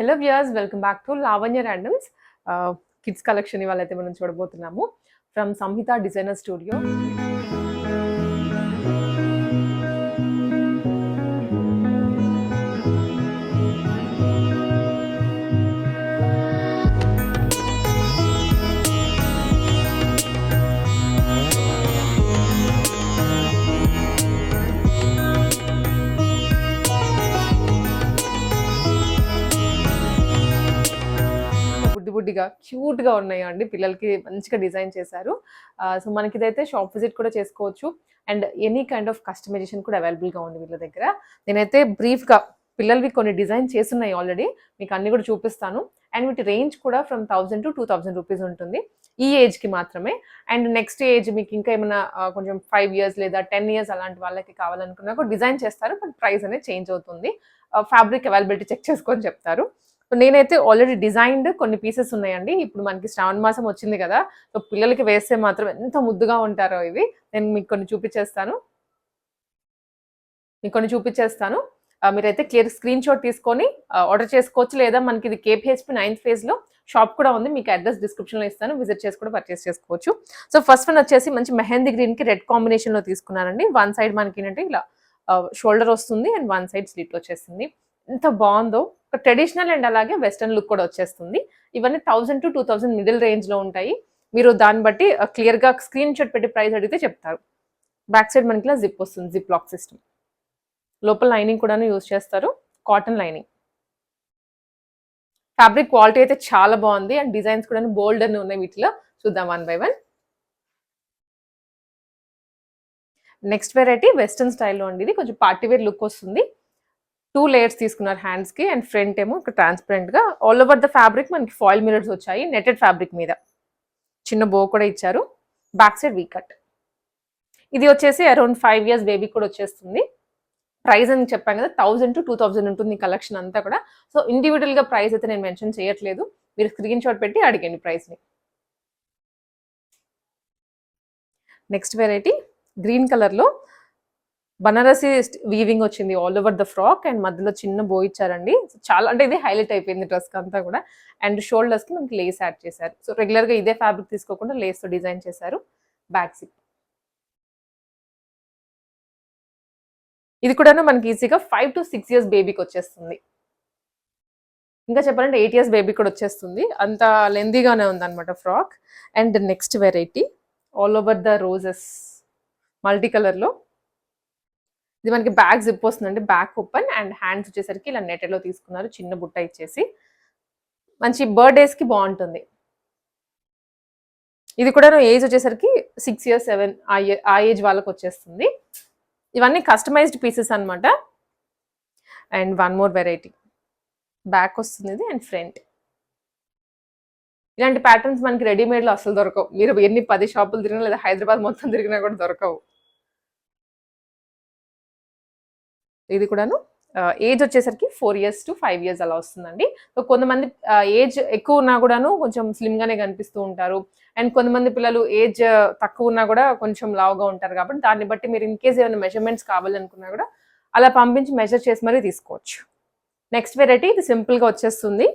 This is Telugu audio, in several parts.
Hello viewers welcome back to Lavanya randoms kids collection ఇవాళ అయితే మనం చూడబోతున్నాము. ఫ్రమ్ సంహిత డిజైనర్ స్టూడియో బుడ్డి బుడ్డిగా క్యూట్గా ఉన్నాయి అండి? పిల్లలకి మంచిగా డిజైన్ చేశారు. సో మనకి ఇదైతే షాప్ విజిట్ కూడా చేసుకోవచ్చు. And any kind of customisation కూడా అవైలబుల్గా ఉంది వీళ్ళ దగ్గర. నేనైతే బ్రీఫ్గా పిల్లలవి కొన్ని డిజైన్ చేస్తున్నాయి ఆల్రెడీ. మీకు అన్ని కూడా చూపిస్తాను. అండ్ వీటి రేంజ్ కూడా from thousand to two thousand rupees ఉంటుంది. ఈ ఏజ్కి మాత్రమే. అండ్ నెక్స్ట్ ఏజ్ మీకు ఇంకా ఏమైనా కొంచెం ఫైవ్ ఇయర్స్ లేదా టెన్ ఇయర్స్ అలాంటి వాళ్ళకి కావాలనుకున్నా కూడా డిజైన్ చేస్తారు. బట్ ప్రైస్ అనేది చేంజ్ అవుతుంది. ఫ్యాబ్రిక్ అవైలబిలిటీ చెక్ చేసుకొని చెప్తారు. సో నేనైతే ఆల్రెడీ డిజైన్డ్ కొన్ని పీసెస్ ఉన్నాయండి. ఇప్పుడు మనకి శ్రావణ మాసం వచ్చింది కదా సో పిల్లలకి వేస్తే మాత్రం ఎంత ముద్దుగా ఉంటారో ఇవి. నేను మీకు కొన్ని చూపించేస్తాను. మీకు కొన్ని చూపించేస్తాను. మీరైతే క్లియర్ స్క్రీన్ షాట్ తీసుకొని ఆర్డర్ చేసుకోవచ్చు. లేదా మనకి ఇది కేపీహెచ్పి నైన్త్ ఫేజ్లో షాప్ కూడా ఉంది. మీకు అడ్రస్ డిస్క్రిప్షన్లో ఇస్తాను. విజిట్ చేసి కూడా పర్చేస్ చేసుకోవచ్చు. సో ఫస్ట్ వన్ వచ్చేసి మంచి మెహందీ గ్రీన్కి రెడ్ కాంబినేషన్లో తీసుకున్నానండి వన్ సైడ్ మనకి ఏంటంటే ఇలా షోల్డర్ వస్తుంది. అండ్ వన్ సైడ్ స్లిట్ వచ్చేసింది. ఎంత బాగుందో. ఒక ట్రెడిషనల్ అండ్ అలాగే వెస్టర్న్ లుక్ కూడా వచ్చేస్తుంది. ఇవన్నీ thousand to two thousand middle రేంజ్లో ఉంటాయి. మీరు దాన్ని బట్టి క్లియర్గా స్క్రీన్ షాట్ పెట్టి ప్రైస్ అడిగితే చెప్తారు. బ్యాక్ సైడ్ మనకి ఇలా జిప్ వస్తుంది జిప్ లాక్ సిస్టమ్ లోపల లైనింగ్ కూడా యూజ్ చేస్తారు. Cotton lining. ఫ్యాబ్రిక్ క్వాలిటీ అయితే చాలా బాగుంది. అండ్ డిజైన్స్ కూడా బోల్డ్ అని ఉన్నాయి వీటిలో. చూద్దాం one by one. Next variety western స్టైల్లో అండి ఇది. కొంచెం పార్టీ వేర్ లుక్ వస్తుంది. టూ లేయర్స్ తీసుకున్నారు హ్యాండ్స్కి అండ్ ఫ్రంట్ ఏమో ఇక్కడ ట్రాన్స్పరెంట్గా ఆల్ ఓవర్ ద ఫ్యాబ్రిక్ మనకి ఫాయిల్ మిరర్స్ వచ్చాయి నెటెడ్ ఫ్యాబ్రిక్ మీద. చిన్న బో కూడా ఇచ్చారు. బ్యాక్ సైడ్ వీ కట్ ఇది వచ్చేసి అరౌండ్ ఫైవ్ ఇయర్స్ బేబీ కూడా వచ్చేస్తుంది. ప్రైస్ అని చెప్పాను కదా థౌసండ్ టు టూ థౌసండ్ ఉంటుంది కలెక్షన్ అంతా కూడా. సో ఇండివిజువల్గా ప్రైస్ అయితే నేను మెన్షన్ చేయట్లేదు. మీరు స్క్రీన్ షాట్ పెట్టి అడిగండి ప్రైస్ని నెక్స్ట్ వెరైటీ గ్రీన్ కలర్లో బనారసి వీవింగ్ వచ్చింది all over the frock and మధ్యలో చిన్న బో ఇచ్చారండి. చాలా అంటే ఇది హైలైట్ అయిపోయింది డ్రెస్ అంతా కూడా. అండ్ షోల్డర్స్కి మనకి లేస్ యాడ్ చేశారు. సో రెగ్యులర్గా ఇదే ఫ్యాబ్రిక్ తీసుకోకుండా లేస్తో డిజైన్ చేశారు బ్యాక్ సిప్ ఇది కూడా మనకి ఈజీగా ఫైవ్ టు సిక్స్ ఇయర్స్ బేబీకి వచ్చేస్తుంది. ఇంకా చెప్పాలంటే ఎయిట్ ఇయర్స్ బేబీ కూడా వచ్చేస్తుంది. అంత లెందీగానే ఉందన్నమాట frock and next variety all over the roses multi కలర్లో ఇది మనకి బ్యాక్ జిప్ వస్తుందండి. బ్యాక్ ఓపెన్ అండ్ హ్యాండ్స్ వచ్చేసరికి ఇలా నెటెలో తీసుకున్నారు. చిన్న బుట్ట ఇచ్చేసి. మంచి బర్త్డేస్కి బాగుంటుంది. ఇది కూడా ఏజ్ వచ్చేసరికి సిక్స్ ఇయర్స్ సెవెన్ ఆ ఏజ్ వాళ్ళకి వచ్చేస్తుంది. ఇవన్నీ కస్టమైజ్డ్ పీసెస్ అన్నమాట. And one more variety. Back వస్తుంది ఇది అండ్ ఫ్రంట్. ఇలాంటి ప్యాటర్న్స్ మనకి రెడీమేడ్లో అసలు దొరకవు. మీరు ఎన్ని పది షాపులు తిరిగినా లేదా హైదరాబాద్ మొత్తం తిరిగినా కూడా దొరకవు. ఇది కూడాను ఏజ్ వచ్చేసరికి four years to five years అలా వస్తుందండి. సో కొంతమంది ఏజ్ ఎక్కువ ఉన్నా కూడాను కొంచెం స్లిమ్ గానే కనిపిస్తూ ఉంటారు. అండ్ కొంతమంది పిల్లలు ఏజ్ తక్కువ ఉన్నా కూడా కొంచెం లావుగా ఉంటారు కాబట్టి దాన్ని బట్టి మీరు ఇన్ కేస్ ఏమైనా మెజర్మెంట్స్ కావాలనుకున్నా కూడా అలా పంపించి మెజర్ చేసి మరీ తీసుకోవచ్చు. నెక్స్ట్ వెరైటీ ఇది సింపుల్గా వచ్చేస్తుంది.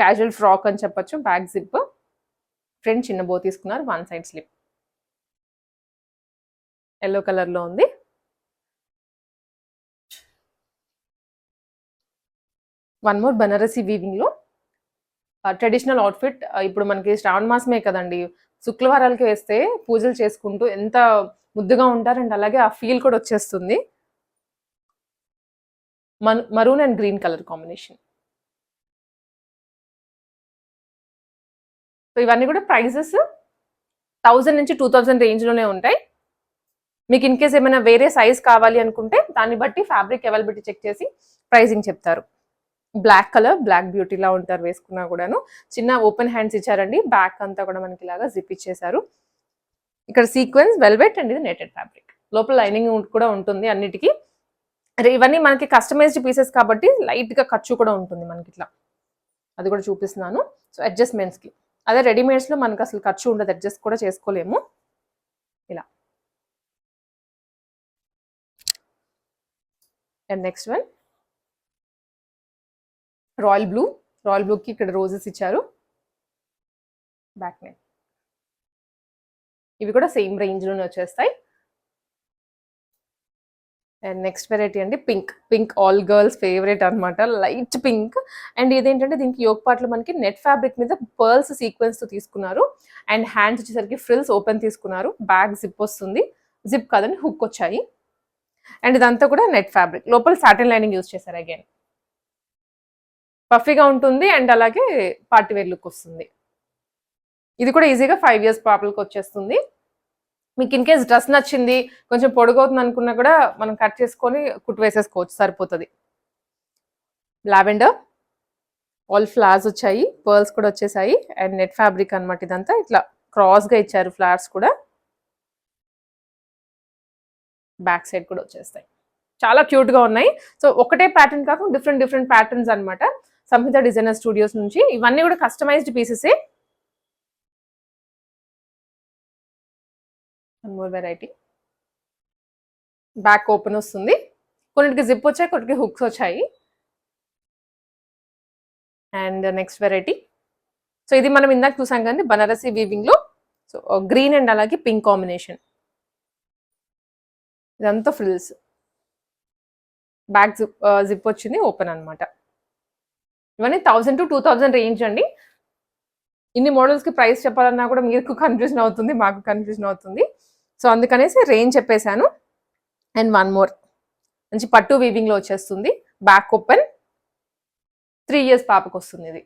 క్యాజువల్ ఫ్రాక్ అని చెప్పొచ్చు బ్యాక్ జిప్ ఫ్రంట్ చిన్న బో తీసుకున్నారు వన్ సైడ్ స్లిప్ ఎల్లో కలర్లో ఉంది. వన్ మోర్ బనారసి వీవింగ్లో ట్రెడిషనల్ అవుట్ఫిట్ ఇప్పుడు మనకి శ్రావణ మాసమే కదండి. శుక్రవారాలకి వేస్తే పూజలు చేసుకుంటూ ఎంత ముద్దుగా ఉంటారు అండ్ అలాగే ఆ ఫీల్ కూడా వచ్చేస్తుంది. Maroon and green colour combination so ఇవన్నీ కూడా ప్రైజెస్ థౌజండ్ నుంచి టూ థౌజండ్ రేంజ్లోనే ఉంటాయి. మీకు ఇన్ కేస్ ఏమైనా వేరే సైజ్ కావాలి అనుకుంటే దాన్ని బట్టి ఫ్యాబ్రిక్ అవైలబిలిటీ చెక్ చేసి ప్రైజింగ్ చెప్తారు. బ్లాక్ కలర్ బ్లాక్ బ్యూటీలా ఉంటారు వేసుకున్నా కూడాను. చిన్న ఓపెన్ హ్యాండ్స్ ఇచ్చారండి. బ్యాక్ అంతా కూడా మనకి ఇలాగా జిప్ ఇచ్చేసారు ఇక్కడ సీక్వెన్స్ వెల్వెట్ అండ్ ఇది నెటెడ్ ఫ్యాబ్రిక్ లోపల లైనింగ్ కూడా ఉంటుంది అన్నిటికీ. ఇవన్నీ మనకి కస్టమైజ్డ్ పీసెస్ కాబట్టి లైట్గా ఖర్చు కూడా ఉంటుంది మనకి ఇట్లా. అది కూడా చూపిస్తున్నాను. సో అడ్జస్ట్మెంట్స్కి. అదే రెడీమేడ్స్లో మనకు మనకి అసలు ఖర్చు ఉండదు. అడ్జస్ట్ కూడా చేసుకోలేము. ఇలా. And next one royal blue. Royal బ్లూకి ఇక్కడ రోజెస్ ఇచ్చారు. బ్యాక్ నెక్ ఇవి కూడా సేమ్ రేంజ్లోనే వచ్చేస్తాయి. అండ్ నెక్స్ట్ వెరైటీ అండి pink pink all girls favourite అన్నమాట. లైట్ పింక్ అండ్ ఇదేంటంటే దీనికి యోగ్ పాటలు మనకి నెట్ ఫ్యాబ్రిక్ మీద పర్ల్స్ సీక్వెన్స్తో తీసుకున్నారు. అండ్ హ్యాండ్స్ వచ్చేసరికి ఫ్రిల్స్ ఓపెన్ తీసుకున్నారు. బ్యాక్ జిప్ వస్తుంది. జిప్ కాదని హుక్ వచ్చాయి. అండ్ ఇదంతా కూడా నెట్ ఫ్యాబ్రిక్ లోపల సాటిన్ లైనింగ్ యూజ్ చేశారు అగైన్ పఫీగా ఉంటుంది అండ్ అలాగే పార్టీ వేర్ లుక్ వస్తుంది. ఇది కూడా ఈజీగా ఫైవ్ ఇయర్స్ పాపలకు వచ్చేస్తుంది. మీకు ఇన్ కేస్ డ్రెస్ నచ్చింది కొంచెం పొడుగవుతుంది అనుకున్నా కూడా మనం కట్ చేసుకొని కుట్టు వేసేసుకోవచ్చు సరిపోతుంది. లావెండర్ ఆల్ ఫ్లవర్స్ వచ్చాయి పర్ల్స్ కూడా వచ్చేసాయి అండ్ నెట్ ఫ్యాబ్రిక్ అన్నమాట ఇదంతా. ఇట్లా క్రాస్గా ఇచ్చారు ఫ్లవర్స్ కూడా. బ్యాక్ సైడ్ కూడా వచ్చేస్తాయి. చాలా క్యూట్గా ఉన్నాయి. సో ఒకటే ప్యాటర్న్ కాకుండా డిఫరెంట్ డిఫరెంట్ ప్యాటర్న్స్ అనమాట సంహిత డిజైనర్ స్టూడియోస్ నుంచి ఇవన్నీ కూడా కస్టమైజ్డ్ పీసెసే మోర్ వెరైటీ బ్యాక్ ఓపెన్ వస్తుంది. కొన్నిటికి జిప్ వచ్చాయి కొన్నిటికి హుక్స్ వచ్చాయి. అండ్ నెక్స్ట్ వెరైటీ సో ఇది మనం ఇందాక చూసాం కానీ బనారసి వీవింగ్లో. సో గ్రీన్ అండ్ అలాగే పింక్ కాంబినేషన్ ఇదంతా ఫ్రిల్స్ బ్యాక్ జిప్ జిప్ వచ్చింది ఓపెన్ అన్నమాట. ఇవన్నీ thousand to two thousand range అండి. ఇన్ని మోడల్స్కి ప్రైస్ చెప్పాలన్నా కూడా మీకు కన్ఫ్యూజన్ అవుతుంది మాకు కన్ఫ్యూజన్ అవుతుంది. సో అందుకనేసి రేంజ్ చెప్పేశాను. అండ్ వన్ మోర్ మంచి పట్టు వీవింగ్లో వచ్చేస్తుంది. బ్యాక్ ఓపెన్ త్రీ ఇయర్స్ పాపకు వస్తుంది ఇది.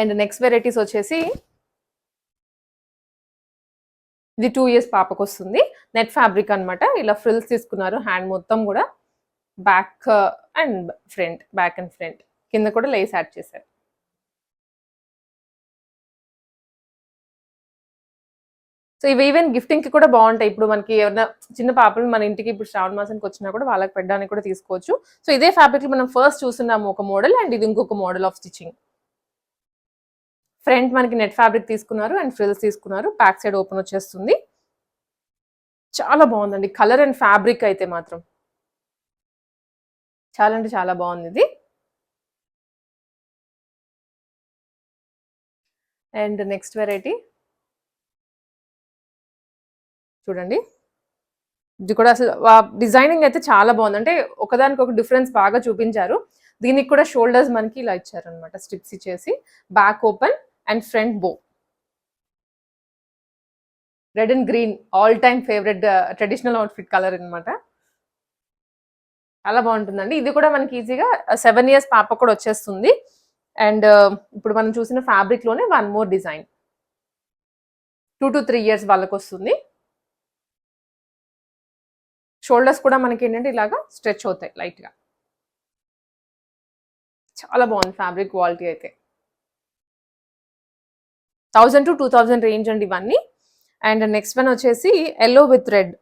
అండ్ నెక్స్ట్ వెరైటీస్ వచ్చేసి ఇది టూ ఇయర్స్ పాపకు వస్తుంది. నెట్ ఫ్యాబ్రిక్ అన్నమాట. ఇలా ఫ్రిల్స్ తీసుకున్నారు హ్యాండ్ మొత్తం కూడా. Back and front back and front కింద కూడా లేస్ యాడ్ చేశారు. సో ఇవి ఈవెన్ గిఫ్టింగ్కి కూడా బాగుంటాయి. ఇప్పుడు మనకి ఎవరైనా చిన్న పాపలు మన ఇంటికి ఇప్పుడు శ్రావణ మాసానికి వచ్చినా కూడా వాళ్ళకి పెట్టడానికి కూడా తీసుకోవచ్చు. సో ఇదే ఫ్యాబ్రిక్ మనం ఫస్ట్ చూస్తున్నాము ఒక మోడల్ అండ్ ఇది ఇంకొక మోడల్ ఆఫ్ స్టిచ్చింగ్ ఫ్రంట్ మనకి నెట్ ఫ్యాబ్రిక్ తీసుకున్నారు అండ్ ఫ్రిల్స్ తీసుకున్నారు. బ్యాక్ సైడ్ ఓపెన్ వచ్చేస్తుంది. చాలా బాగుందండి. కలర్ అండ్ ఫ్యాబ్రిక్ అయితే మాత్రం. చాలా అంటే చాలా బాగుంది ఇది. And next variety? చూడండి. ఇది కూడా అసలు డిజైనింగ్ అయితే చాలా బాగుంది. అంటే ఒకదానికి ఒక డిఫరెన్స్ బాగా చూపించారు. దీనికి కూడా షోల్డర్స్ మనకి ఇలా ఇచ్చారు అనమాట స్ట్రిప్స్ ఇచ్చేసి. Back open and front bow. Red and green all time favourite traditional outfit colour అనమాట చాలా బాగుంటుందండి. ఇది కూడా మనకి ఈజీగా సెవెన్ ఇయర్స్ పాప కూడా వచ్చేస్తుంది. అండ్ ఇప్పుడు మనం చూసిన ఫ్యాబ్రిక్లోనే one more design two to three years వాళ్ళకి వస్తుంది. షోల్డర్స్ కూడా మనకి ఏంటంటే ఇలాగా స్ట్రెచ్ అవుతాయి లైట్గా చాలా బాగుంది ఫ్యాబ్రిక్ క్వాలిటీ అయితే. Thousand to two thousand range అండి ఇవన్నీ. అండ్ నెక్స్ట్ వన్ వచ్చేసి ఎల్లో విత్ రెడ్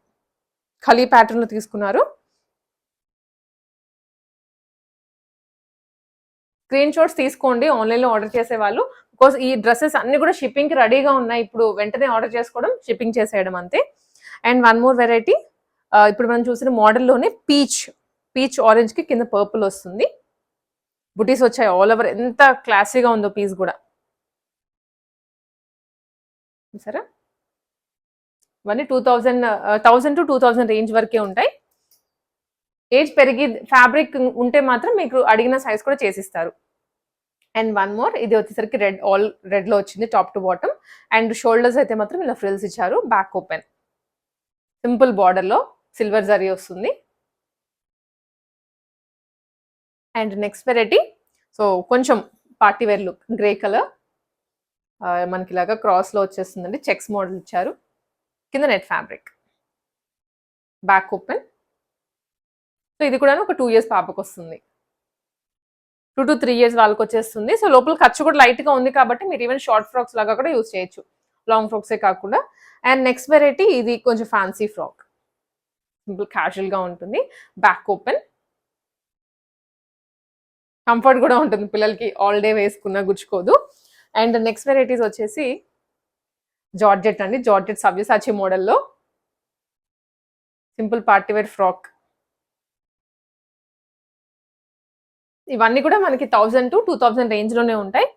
ఖలీ ప్యాటర్న్లో తీసుకున్నారు. స్క్రీన్ షాట్స్ తీసుకోండి ఆన్లైన్లో ఆర్డర్ చేసే వాళ్ళు బికాస్ ఈ డ్రెస్సెస్ అన్ని కూడా షిప్పింగ్కి రెడీగా ఉన్నాయి. ఇప్పుడు వెంటనే ఆర్డర్ చేసుకోవడం షిప్పింగ్ చేసేయడం అంతే. అండ్ వన్ మోర్ వెరైటీ ఇప్పుడు మనం చూసిన మోడల్లోనే పీచ్. పీచ్ ఆరెంజ్కి కింద పర్పుల్ వస్తుంది. బుటీస్ వచ్చాయి ఆల్ ఓవర్ ఎంత క్లాసీగా ఉందో పీస్ కూడా. సరే ఇవన్నీ two thousand thousand to two thousand range వరకే ఉంటాయి. ఏజ్ పెరిగి ఫ్యాబ్రిక్ ఉంటే మాత్రం మీకు అడిగిన సైజ్ కూడా చేసిస్తారు. అండ్ వన్ మోర్ ఇది వచ్చేసరికి రెడ్ ఆల్ రెడ్లో వచ్చింది top to bottom and shoulders అయితే మాత్రం ఇలా ఫ్రిల్స్ ఇచ్చారు బ్యాక్ ఓపెన్ సింపుల్ బార్డర్లో సిల్వర్ జరీ వస్తుంది. అండ్ నెక్స్ట్ వెరైటీ సో కొంచెం party wear look grey colour మనకి ఇలాగా క్రాస్లో వచ్చేస్తుందండి చెక్స్ మోడల్ ఇచ్చారు. కింద net fabric back open so ఇది కూడా ఒక టూ ఇయర్స్ పాపకు వస్తుంది టూ టు త్రీ ఇయర్స్ వాళ్ళకి వచ్చేస్తుంది సో లోపల ఖర్చు కూడా లైట్గా ఉంది కాబట్టి మీరు ఈవెన్ షార్ట్ ఫ్రాక్స్ లాగా కూడా యూజ్ చేయొచ్చు. లాంగ్ ఫ్రాక్సే కాకుండా. అండ్ నెక్స్ట్ వెరైటీ ఇది కొంచెం ఫ్యాన్సీ ఫ్రాక్ సింపుల్ క్యాజువల్గా ఉంటుంది. బ్యాక్ ఓపెన్ కంఫర్ట్ కూడా ఉంటుంది పిల్లలకి. ఆల్ డే వేసుకున్నా గుచ్చుకోదు. అండ్ నెక్స్ట్ వెరైటీస్ వచ్చేసి జార్జెట్ అండి. జార్జెట్ సవ్యసాచి మోడల్లో. సింపుల్ పార్టీ వేర్ ఫ్రాక్ ఇవన్నీ కూడా మనకి థౌజండ్ టు టూ థౌజండ్ రేంజ్లోనే ఉంటాయి.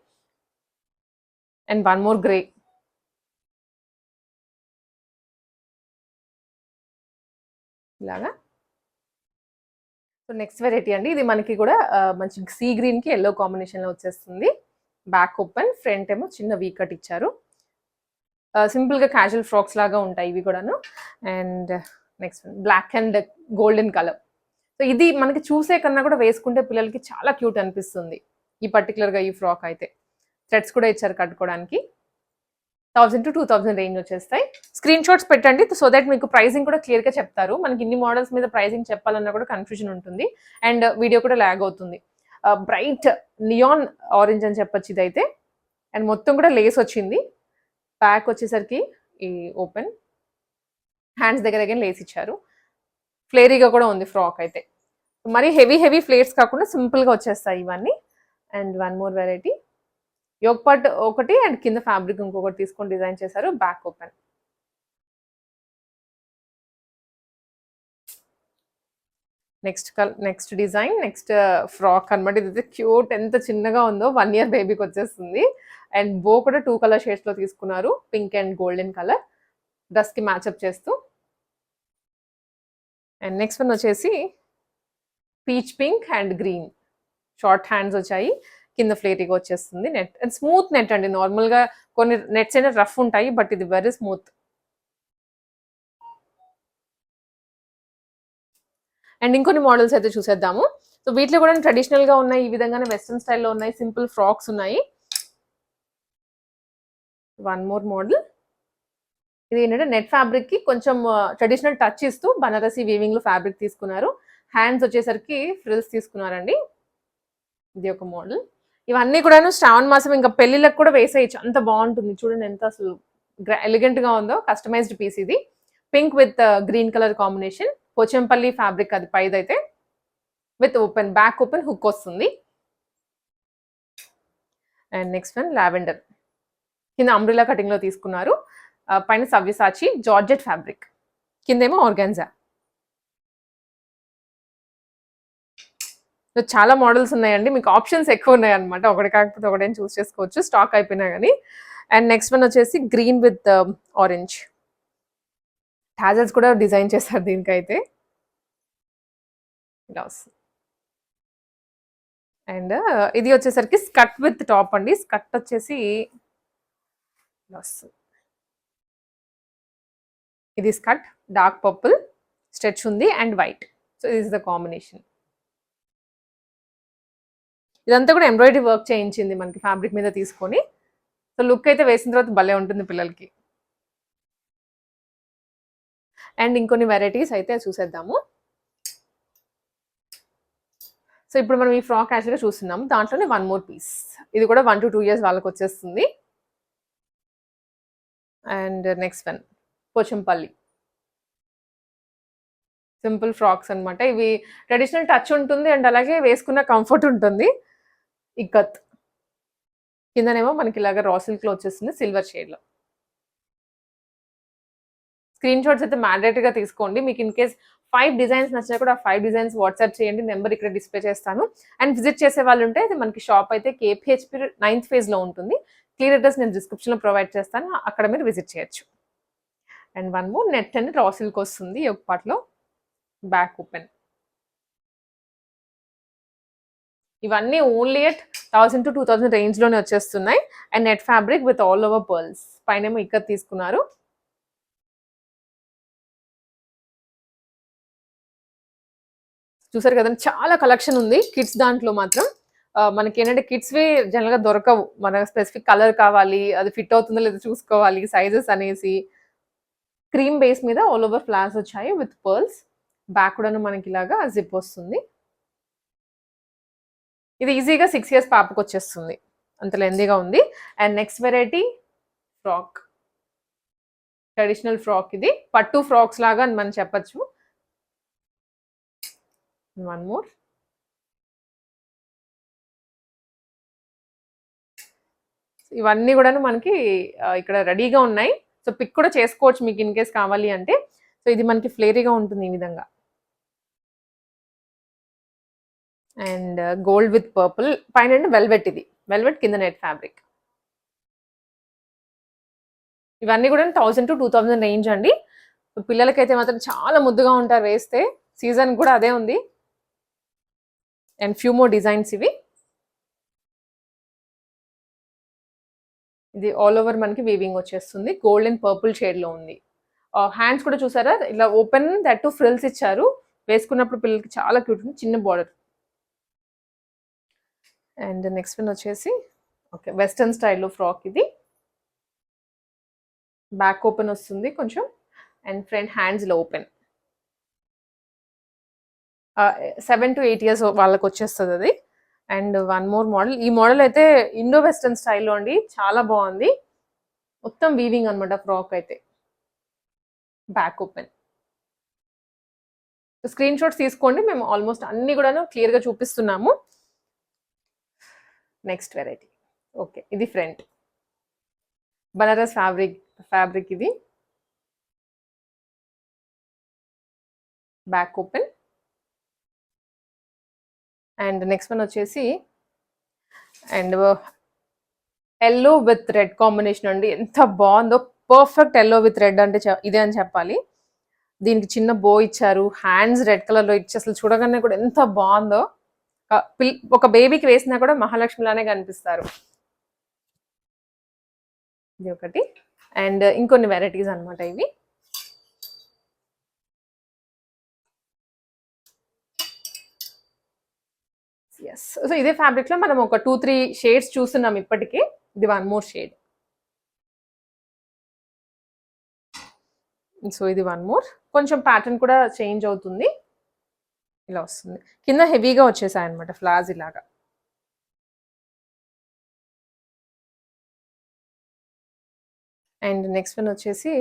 అండ్ వన్ మోర్ గ్రే ఇలాగా. సో నెక్స్ట్ వెరైటీ అండి. ఇది మనకి కూడా మంచి సీ గ్రీన్కి ఎల్లో కాంబినేషన్లో వచ్చేస్తుంది. బ్యాక్ ఓపెన్ ఫ్రంట్ ఏమో చిన్న వీ కట్ ఇచ్చారు. సింపుల్గా క్యాజువల్ ఫ్రాక్స్ లాగా ఉంటాయి ఇవి కూడాను. And next black and golden colour so ఇది మనకి చూసే కన్నా కూడా వేసుకుంటే పిల్లలకి చాలా క్యూట్ అనిపిస్తుంది. ఈ పర్టికులర్గా ఈ ఫ్రాక్ అయితే. థ్రెడ్స్ కూడా ఇచ్చారు కట్టుకోవడానికి. Thousand to two thousand range వచ్చేస్తాయి. స్క్రీన్ షాట్స్ పెట్టండి సో దట్ మీకు ప్రైసింగ్ కూడా క్లియర్గా చెప్తారు. మనకి ఇన్ని మోడల్స్ మీద ప్రైసింగ్ చెప్పాలన్నా కూడా కన్ఫ్యూజన్ ఉంటుంది. అండ్ వీడియో కూడా ల్యాగ్ అవుతుంది. బ్రైట్ నియాన్ ఆరెంజ్ అని చెప్పొచ్చు ఇదైతే. అండ్ మొత్తం కూడా లేస్ వచ్చింది. బ్యాక్ వచ్చేసరికి ఈ ఓపెన్ హ్యాండ్స్ దగ్గర దగ్గర లేస్ ఇచ్చారు. ఫ్లేరీగా కూడా ఉంది ఫ్రాక్ అయితే. మరి హెవీ హెవీ ఫ్లేట్స్ కాకుండా సింపుల్గా వచ్చేస్తాయి ఇవన్నీ. And one more variety. Yoke part ఒకటి అండ్ కింద ఫ్యాబ్రిక్ ఇంకొకటి తీసుకొని డిజైన్ చేశారు బ్యాక్ ఓపెన్. నెక్స్ట్ కల్ నెక్స్ట్ డిజైన్ నెక్స్ట్ ఫ్రాక్ అనమాట ఇది క్యూట్ ఎంత చిన్నగా ఉందో వన్ ఇయర్ బేబీకి వచ్చేస్తుంది. అండ్ బో కూడా టూ కలర్ షేడ్స్లో తీసుకున్నారు పింక్ అండ్ గోల్డెన్ కలర్. డ్రెస్కి మ్యాచప్ మ్యాచ్అప్ చేస్తూ. అండ్ నెక్స్ట్ వన్ వచ్చేసి peach pink and green. Short hands వచ్చాయి. కింద ఫ్లేటీగా వచ్చేస్తుంది నెట్. అండ్ స్మూత్ నెట్ అండి. నార్మల్గా కొన్ని నెట్స్ అయినా రఫ్ ఉంటాయి బట్ ఇది వెరీ స్మూత్. అండ్ ఇంకొన్ని మోడల్స్ అయితే చూసేద్దాము. సో వీటిలో కూడా ట్రెడిషనల్గా ఉన్నాయి. ఈ విధంగానే వెస్ట్రన్ స్టైల్లో ఉన్నాయి. సింపుల్ ఫ్రాక్స్ ఉన్నాయి. One more model. ఇది ఏంటంటే నెట్ ఫ్యాబ్రిక్కి కొంచెం ట్రెడిషనల్ టచ్ ఇస్తూ బనారసి వీవింగ్లో ఫ్యాబ్రిక్ తీసుకున్నారు. హ్యాండ్స్ వచ్చేసరికి ఫ్రిల్స్ తీసుకున్నారండి. ఇది ఒక మోడల్ ఇవన్నీ కూడాను శ్రావణ మాసం ఇంకా పెళ్ళిళ్ళకి కూడా వేసేయచ్చు. అంత బాగుంటుంది. చూడండి ఎంత అసలు ఎలిగెంట్గా ఉందో. కస్టమైజ్డ్ పీస్ ఇది. Pink with green colour combination Pochampally fabric అది పైదైతే with open back open hook వస్తుంది. అండ్ నెక్స్ట్ వన్ లావెండర్ కింద అంబ్రిలా కటింగ్లో తీసుకున్నారు. Uh, పైన సవ్యసాచి జార్జెట్ ఫ్యాబ్రిక్ కిందేమో ఆర్గాన్జా చాలా మోడల్స్ ఉన్నాయండి. మీకు ఆప్షన్స్ ఎక్కువ ఉన్నాయి అనమాట ఒకటి కాకపోతే ఒకటేం చూస్ చేసుకోవచ్చు. స్టాక్ అయిపోయినా కానీ అండ్ నెక్స్ట్ వన్ వచ్చేసి green with um, orange tassels కూడా డిజైన్ చేశారు దీనికైతే. ఇలా వస్తుంది అండ్ uh, ఇది వచ్చేసరికి స్కట్ విత్ టాప్ అండి. స్కట్ వచ్చేసి ఇలా వస్తుంది ఇది స్కట్ డార్క్ పర్పుల్. స్ట్రెచ్ ఉంది and white. So is the combination ఇదంతా కూడా ఎంబ్రాయిడరీ వర్క్ చేయించింది మనకి ఫ్యాబ్రిక్ మీద తీసుకొని. సో లుక్ అయితే వేసిన తర్వాత భలే ఉంటుంది పిల్లలకి. అండ్ ఇంకొన్ని వెరైటీస్ అయితే చూసేద్దాము. సో ఇప్పుడు మనం ఈ ఫ్రాక్ యాక్చువల్గా చూస్తున్నాము దాంట్లోనే వన్ మోర్ పీస్ ఇది కూడా వన్ టు టూ ఇయర్స్ వాళ్ళకి వచ్చేస్తుంది. And next one Pochampally simple frocks అన్నమాట. ఇవి ట్రెడిషనల్ టచ్ ఉంటుంది అండ్ అలాగే వేసుకున్న కంఫర్ట్ ఉంటుంది. ఇక్కత్ కిందనేమో మనకి ఇలాగ రా సిల్క్ వచ్చేస్తుంది సిల్వర్ షేడ్లో. స్క్రీన్ షాట్స్ అయితే mandatory గా తీసుకోండి. మీకు ఇన్ కేస్ ఫైవ్ డిజైన్స్ నచ్చినా కూడా ఫైవ్ డిజైన్స్ వాట్సాప్ చేయండి నెంబర్ ఇక్కడ డిస్ప్లే చేస్తాను. అండ్ విజిట్ చేసే వాళ్ళు ఉంటే అది మనకి షాప్ అయితే కేపీహెచ్పి నైన్త్ ఫేజ్లో ఉంటుంది. క్లియర్ అడ్రస్ నేను డిస్క్రిప్షన్లో ప్రొవైడ్ చేస్తాను. అక్కడ మీరు విజిట్ చేయొచ్చు. And one more net and raw silk వస్తుంది ఒక పార్ట్లో బ్యాక్ ఓపెన్ ఇవన్నీ only at thousand to two thousand రేంజ్లోనే వచ్చేస్తున్నాయి. And net fabric with all over pearls పైనేమో ఇక్కడ తీసుకున్నారు. చూసారు కదండి చాలా కలెక్షన్ ఉంది. కిడ్స్ దాంట్లో మాత్రం. మనకి ఏంటంటే కిడ్స్ వి దొరకవు. మన స్పెసిఫిక్ కలర్ కావాలి అది ఫిట్ అవుతుందో లేదో చూసుకోవాలి సైజెస్ అనేసి. క్రీమ్ బేస్ మీద ఆల్ ఓవర్ ఫ్లాస్ వచ్చాయి విత్ పర్ల్స్ బ్యాక్ కూడా మనకి ఇలాగా జిప్ వస్తుంది. ఇది ఈజీగా సిక్స్ ఇయర్స్ పాపకు వచ్చేస్తుంది. అంత లెందీగా ఉంది. And next variety frock traditional frock ఇది. పట్టు ఫ్రాక్స్ లాగా అని మనం చెప్పచ్చు. వన్ మోర్ ఇవన్నీ కూడాను మనకి ఇక్కడ రెడీగా ఉన్నాయి. సో పిక్ కూడా చేసుకోవచ్చు మీకు ఇన్ కేస్ కావాలి అంటే. సో ఇది మనకి ఫ్లేరీగా ఉంటుంది ఈ విధంగా. అండ్ గోల్డ్ విత్ పర్పుల్ పైన వెల్వెట్ ఇది. వెల్వెట్ కింద నెట్ ఫ్యాబ్రిక్ ఇవన్నీ కూడా thousand to two thousand range అండి. పిల్లలకైతే మాత్రం చాలా ముద్దుగా ఉంటారు వేస్తే. సీజన్ కూడా అదే ఉంది. అండ్ ఫ్యూ మోర్ డిజైన్స్ ఇవి. ఇది ఆల్ ఓవర్ మనకి వీవింగ్ వచ్చేస్తుంది. గోల్డ్ అండ్ పర్పుల్ షేడ్లో ఉంది. Uh, హ్యాండ్స్ కూడా చూసారా? ఇలా ఓపెన్ దట్ టు ఫ్రిల్స్ ఇచ్చారు. వేసుకున్నప్పుడు పిల్లలకి చాలా క్యూట్ ఉంది. చిన్న బార్డర్ అండ్ నెక్స్ట్ వన్ వచ్చేసి ఓకే వెస్టర్న్ స్టైల్లో ఫ్రాక్ ఇది. బ్యాక్ ఓపెన్ వస్తుంది కొంచెం and front హ్యాండ్స్లో open. Seven to eight years వాళ్ళకి వచ్చేస్తుంది అది. And one more model. ఈ మోడల్ అయితే ఇండో వెస్టర్న్ స్టైల్లో అండి. చాలా బాగుంది. మొత్తం వీవింగ్ అనమాట ఫ్రాక్ అయితే. Back open. స్క్రీన్ షాట్స్ తీసుకోండి. మేము ఆల్మోస్ట్ అన్ని కూడాను క్లియర్గా చూపిస్తున్నాము. నెక్స్ట్ వెరైటీ ఓకే ఇది ఫ్రంట్ బనారస్ ఫ్యాబ్రిక్ ఫ్యాబ్రిక్ ఇది. Back open and next one వచ్చేసి and yellow with red combination అండి. ఎంత బాగుందో. పర్ఫెక్ట్ ఎల్లో విత్ రెడ్ అంటే ఇదే అని చెప్పాలి. దీనికి చిన్న బో ఇచ్చారు. హ్యాండ్స్ రెడ్ కలర్లో ఇచ్చి అసలు చూడగానే కూడా ఎంత బాగుందో. ఒక పిల్- ఒక బేబీకి వేసినా కూడా మహాలక్ష్మిలానే కనిపిస్తారు. ఇది ఒకటి. అండ్ ఇంకొన్ని వెరైటీస్ అన్నమాట ఇవి. ఎస్ సో ఇదే ఫ్యాబ్రిక్లో మనం ఒక టూ త్రీ షేడ్స్ చూస్తున్నాం ఇప్పటికే. ఇది వన్ మోర్ షేడ్ సో ఇది వన్ మోర్ కొంచెం ప్యాటర్న్ కూడా చేంజ్ అవుతుంది. ఇలా వస్తుంది. కింద హెవీగా వచ్చేసాయి అనమాట ఫ్లాజ్ ఇలాగా. అండ్ నెక్స్ట్ వన్ వచ్చేసి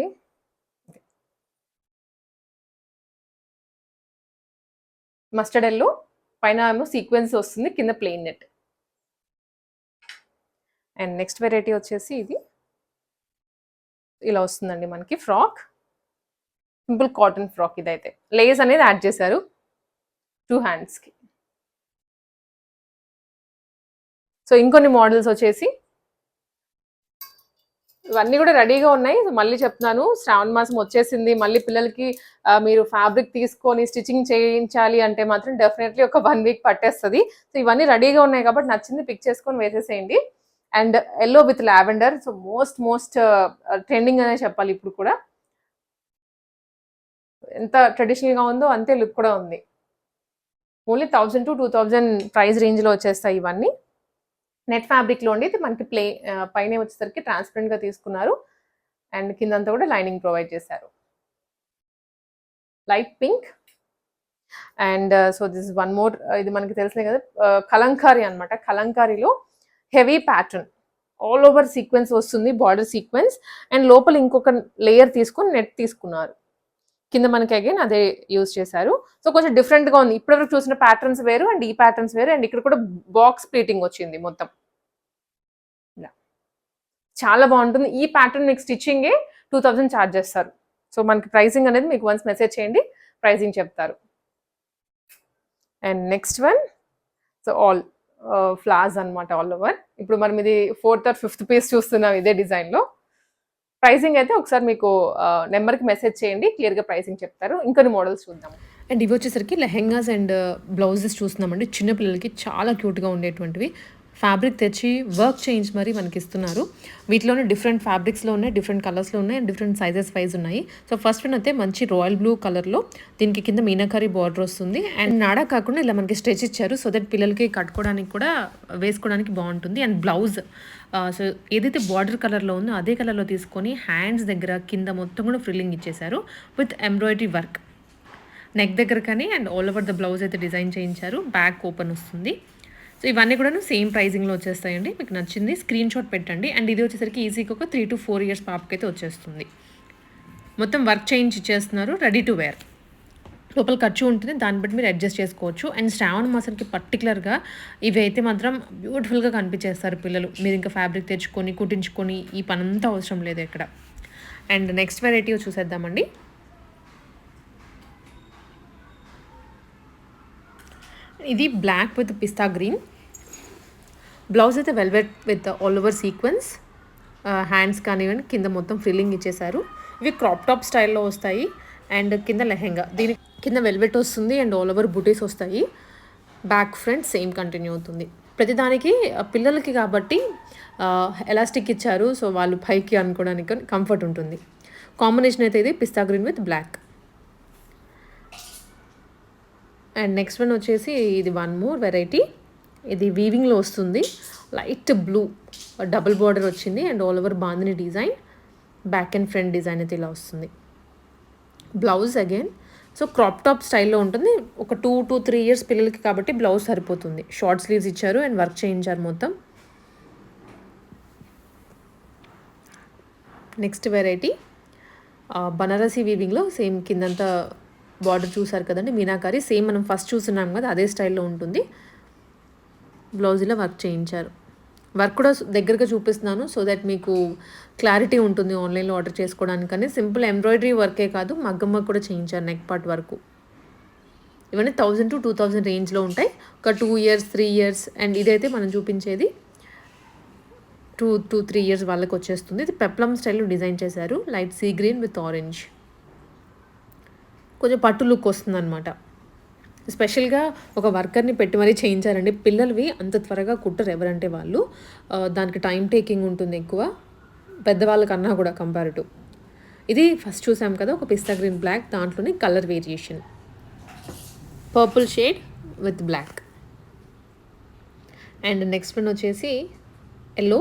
మస్టర్డ్ ఎల్లో పైన ఏమో సీక్వెన్స్ వస్తుంది కింద plain net. And next variety వచ్చేసి ఇది. ఇలా వస్తుందండి మనకి ఫ్రాక్. సింపుల్ కాటన్ ఫ్రాక్ ఇదైతే. లేస్ అనేది యాడ్ చేశారు. టూ హ్యాండ్స్కి సో ఇంకొన్ని మోడల్స్ వచ్చేసి. ఇవన్నీ కూడా రెడీగా ఉన్నాయి. సో మళ్ళీ చెప్తున్నాను. శ్రావణ మాసం వచ్చేసింది. మళ్ళీ పిల్లలకి మీరు ఫ్యాబ్రిక్ తీసుకొని స్టిచ్చింగ్ చేయించాలి అంటే మాత్రం డెఫినెట్లీ ఒక వన్ వీక్ పట్టేస్తుంది. సో ఇవన్నీ రెడీగా ఉన్నాయి కాబట్టి నచ్చింది పిక్ చేసుకొని వేసేసేయండి. And yellow with lavender. So most most trending అనే చెప్పాలి ఇప్పుడు కూడా. ఎంత ట్రెడిషనల్గా ఉందో అంతే లుక్ కూడా ఉంది. Only thousand to two thousand price రేంజ్లో వచ్చేస్తాయి ఇవన్నీ. నెట్ ఫ్యాబ్రిక్లో ఉండి ఇది మనకి ప్లే పైన వచ్చేసరికి ట్రాన్స్పరెంట్గా తీసుకున్నారు. అండ్ కిందంతా కూడా లైనింగ్ ప్రొవైడ్ చేశారు. Light pink. And so this one more ఇది మనకి తెలిసిందే కదా కలంకారీ అన్నమాట. కలంకారీలో heavy pattern. All over sequins వస్తుంది బార్డర్ సీక్వెన్స్. అండ్ లోపల ఇంకొక లేయర్ తీసుకొని నెట్ తీసుకున్నారు. కింద మనకి అగైన్ అదే యూజ్ చేశారు. సో కొంచెం డిఫరెంట్గా ఉంది. ఇప్పటివరకు చూసిన ప్యాటర్న్స్ వేరు అండ్ ఈ ప్యాటర్న్స్ వేరు అండ్ ఇక్కడ కూడా బాక్స్ ప్లీటింగ్ వచ్చింది మొత్తం. చాలా బాగుంటుంది. ఈ ప్యాటర్న్ మీకు స్టిచ్చింగే టూ థౌజండ్ ఛార్జ్ చేస్తారు. సో మనకి ప్రైసింగ్ అనేది మీకు వన్స్ మెసేజ్ చేయండి ప్రైసింగ్ చెప్తారు. And next one so all floss అన్నమాట ఆల్ ఓవర్ ఇప్పుడు మనం ఇది ఫోర్త్ ఆర్ ఫిఫ్త్ పీస్ చూస్తున్నాం ఇదే డిజైన్లో ప్రైసింగ్ అయితే ఒకసారి మీకు నెంబర్కి మెసేజ్ చేయండి క్లియర్గా ప్రైసింగ్ చెప్తారు. ఇంకొన్ని మోడల్స్ చూద్దాం. అండ్ ఇవి వచ్చేసరికి లెహెంగాస్ అండ్ బ్లౌజెస్ చూస్తున్నామండి. చిన్న పిల్లలకి చాలా క్యూట్గా ఉండేటువంటివి. ఫ్యాబ్రిక్ తెచ్చి వర్క్ చేయించి మరి మనకి ఇస్తున్నారు వీటిలోనే డిఫరెంట్ ఫ్యాబ్రిక్స్లో ఉన్నాయి డిఫరెంట్ కలర్స్లో ఉన్నాయి అండ్ డిఫరెంట్ సైజెస్ వైజ్ ఉన్నాయి. సో ఫస్ట్ వన్ అయితే మంచి రాయల్ బ్లూ కలర్లో దీనికి కింద మీనాకరీ బార్డర్ వస్తుంది. అండ్ నాడా కాకుండా ఇలా మనకి స్ట్రెచ్ ఇచ్చారు సో దట్ పిల్లలకి కట్టుకోవడానికి కూడా వేసుకోవడానికి బాగుంటుంది. అండ్ బ్లౌజ్ సో ఏదైతే బార్డర్ కలర్లో ఉందో అదే కలర్లో తీసుకొని హ్యాండ్స్ దగ్గర కింద మొత్తం కూడా ఫ్రిల్లింగ్ ఇచ్చేశారు విత్ ఎంబ్రాయిడరీ వర్క్. నెక్ దగ్గర కానీ and all over the blouse అయితే డిజైన్ చేయించారు. బ్యాక్ ఓపెన్ వస్తుంది. సో ఇవన్నీ కూడా సేమ్ ప్రైజింగ్లో వచ్చేస్తాయండి. మీకు నచ్చింది స్క్రీన్ షాట్ పెట్టండి. అండ్ ఇది వచ్చేసరికి ఈజీగా ఒక త్రీ టు ఫోర్ ఇయర్స్ పాపకైతే అయితే వచ్చేస్తుంది. మొత్తం వర్క్ చేయించి ఇచ్చేస్తున్నారు. రెడీ టు వేర్ లోపల ఖర్చు ఉంటుంది. దాన్ని బట్టి మీరు అడ్జస్ట్ చేసుకోవచ్చు. అండ్ శ్రావణ మాసానికి పర్టికులర్గా ఇవి అయితే మాత్రం బ్యూటిఫుల్గా కనిపించేస్తారు పిల్లలు. మీరు ఇంకా ఫ్యాబ్రిక్ తెచ్చుకొని కుట్టించుకొని ఈ పనంతా అవసరం లేదు ఇక్కడ అండ్ నెక్స్ట్ వెరైటీ చూసేద్దామండి. ఇది black with pista green. Blouse అయితే velvet with all over sequins. Hands కానివ్వండి కింద మొత్తం ఫిల్లింగ్ ఇచ్చేసారు ఇవి క్రాప్ టాప్ స్టైల్లో వస్తాయి. అండ్ కింద లెహెంగా. దీనికి కింద వెల్వెట్ వస్తుంది అండ్ ఆల్ ఓవర్ బుటీస్ వస్తాయి. బ్యాక్ ఫ్రంట్ సేమ్ కంటిన్యూ అవుతుంది. ప్రతిదానికి పిల్లలకి కాబట్టి ఎలాస్టిక్ ఇచ్చారు సో వాళ్ళు పైకి అనుకోవడానికి కంఫర్ట్ ఉంటుంది. కాంబినేషన్ అయితే ఇది pista green with black and next one వచ్చేసి ఇది వన్ మోర్ వెరైటీ ఇది వీవింగ్లో వస్తుంది. లైట్ బ్లూ డబుల్ బార్డర్ వచ్చింది and all over bandhani design back and front design అయితే ఇలా వస్తుంది. Blouse again so crop top స్టైల్లో ఉంటుంది. ఒక టూ టు త్రీ ఇయర్స్ పిల్లలకి కాబట్టి బ్లౌజ్ సరిపోతుంది. షార్ట్ స్లీవ్స్ ఇచ్చారు అండ్ వర్క్ చేయించారు మొత్తం. నెక్స్ట్ వెరైటీ బనారసీ వీవింగ్లో సేమ్ కిందంతా బార్డర్ చూసారు కదండి మీనాకారి. సేమ్ మనం ఫస్ట్ చూస్తున్నాం కదా అదే స్టైల్లో ఉంటుంది. బ్లౌజ్ ఇలా వర్క్ చేయించారు. వర్క్ కూడా దగ్గరగా చూపిస్తున్నాను. సో దట్ మీకు క్లారిటీ ఉంటుంది ఆన్లైన్లో ఆర్డర్ చేసుకోవడానికని సింపుల్ ఎంబ్రాయిడరీ వర్కే కాదు మగ్గమ్మ కూడా చేయించారు నెక్ పార్ట్ వరకు. ఇవన్నీ థౌజండ్ టు టూ థౌజండ్ రేంజ్లో ఉంటాయి. ఒక two years three years and ఇదైతే మనం చూపించేది టూ టూ త్రీ ఇయర్స్ వాళ్ళకి వచ్చేస్తుంది. ఇది పెప్లమ్ స్టైల్లో డిజైన్ చేశారు. Light sea green with orange కొంచెం పట్టు లుక్ వస్తుంది అనమాట స్పెషల్గా ఒక వర్కర్ని పెట్టి మరీ చేయించారండి. పిల్లలవి అంత త్వరగా కుట్టరు ఎవరంటే వాళ్ళు. దానికి టైం టేకింగ్ ఉంటుంది ఎక్కువ. పెద్దవాళ్ళకన్నా కూడా కంపారిటివ్. ఇది ఫస్ట్ చూసాం కదా ఒక పిస్తా గ్రీన్ బ్లాక్ దాంట్లోనే colour variation. Purple shade with black. And next one వచ్చేసి ఎల్లో.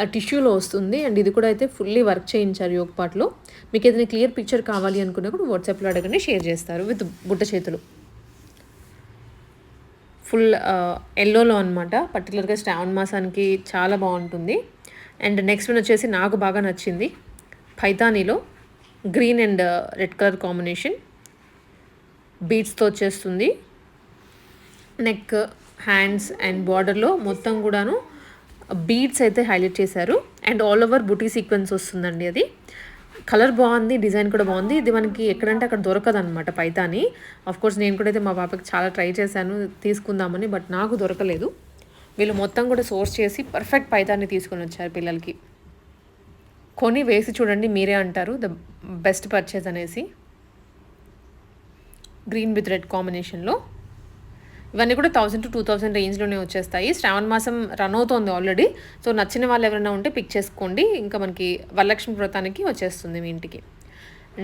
ఆ టిష్యూలో వస్తుంది. అండ్ ఇది కూడా అయితే ఫుల్లీ వర్క్ చేయించారు యోగ పాట్లో. మీకు ఏదైనా క్లియర్ పిక్చర్ కావాలి అనుకున్నప్పుడు కూడా వాట్సాప్లో అడగండి షేర్ చేస్తారు విత్ బుట్ట చేతులు. ఫుల్ ఎల్లోలో అనమాట పర్టికులర్గా శ్రావణ మాసానికి చాలా బాగుంటుంది. అండ్ నెక్స్ట్ వన్ వచ్చేసి నాకు బాగా నచ్చింది. పైతానీలో green and red colour combination బీట్స్తో వచ్చేస్తుంది. నెక్ హ్యాండ్స్ అండ్ బార్డర్లో మొత్తం కూడాను బీడ్స్ అయితే హైలైట్ చేశారు. And all over buti sequins వస్తుందండి అది. కలర్ బాగుంది డిజైన్ కూడా బాగుంది. ఇది మనకి ఎక్కడంటే అక్కడ దొరకదు అనమాట పైతాని కోర్స్ నేను కూడా అయితే మా పాపకి చాలా ట్రై చేశాను తీసుకుందామని బట్ నాకు దొరకలేదు. వీళ్ళు మొత్తం కూడా సోర్స్ చేసి పర్ఫెక్ట్ పైతాన్ని తీసుకొని వచ్చారు పిల్లలకి. కొని వేసి చూడండి మీరే అంటారు ద బెస్ట్ పర్చేజ్ అనేసి. గ్రీన్ విత్ రెడ్ కాంబినేషన్లో. ఇవన్నీ కూడా థౌసండ్ టు టూ థౌసండ్ రేంజ్లోనే వచ్చేస్తాయి. శ్రావణ మాసం రన్ అవుతుంది ఆల్రెడీ సో నచ్చిన వాళ్ళు ఎవరైనా ఉంటే పిక్ చేసుకోండి. ఇంకా మనకి వరలక్ష్మి వ్రతానికి వచ్చేస్తుంది మీ ఇంటికి.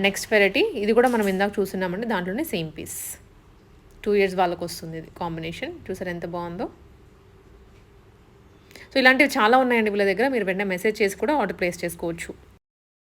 నెక్స్ట్ వెరైటీ ఇది కూడా మనం ఇందాక చూస్తున్నామంటే దాంట్లోనే సేమ్ పీస్ టూ ఇయర్స్ వాళ్ళకు వస్తుంది ఇది కాంబినేషన్ చూసారు ఎంత బాగుందో? సో ఇలాంటివి చాలా ఉన్నాయండి వీళ్ళ దగ్గర. మీరు వెంటనే మెసేజ్ చేసి కూడా ఆర్డర్ ప్లేస్ చేసుకోవచ్చు.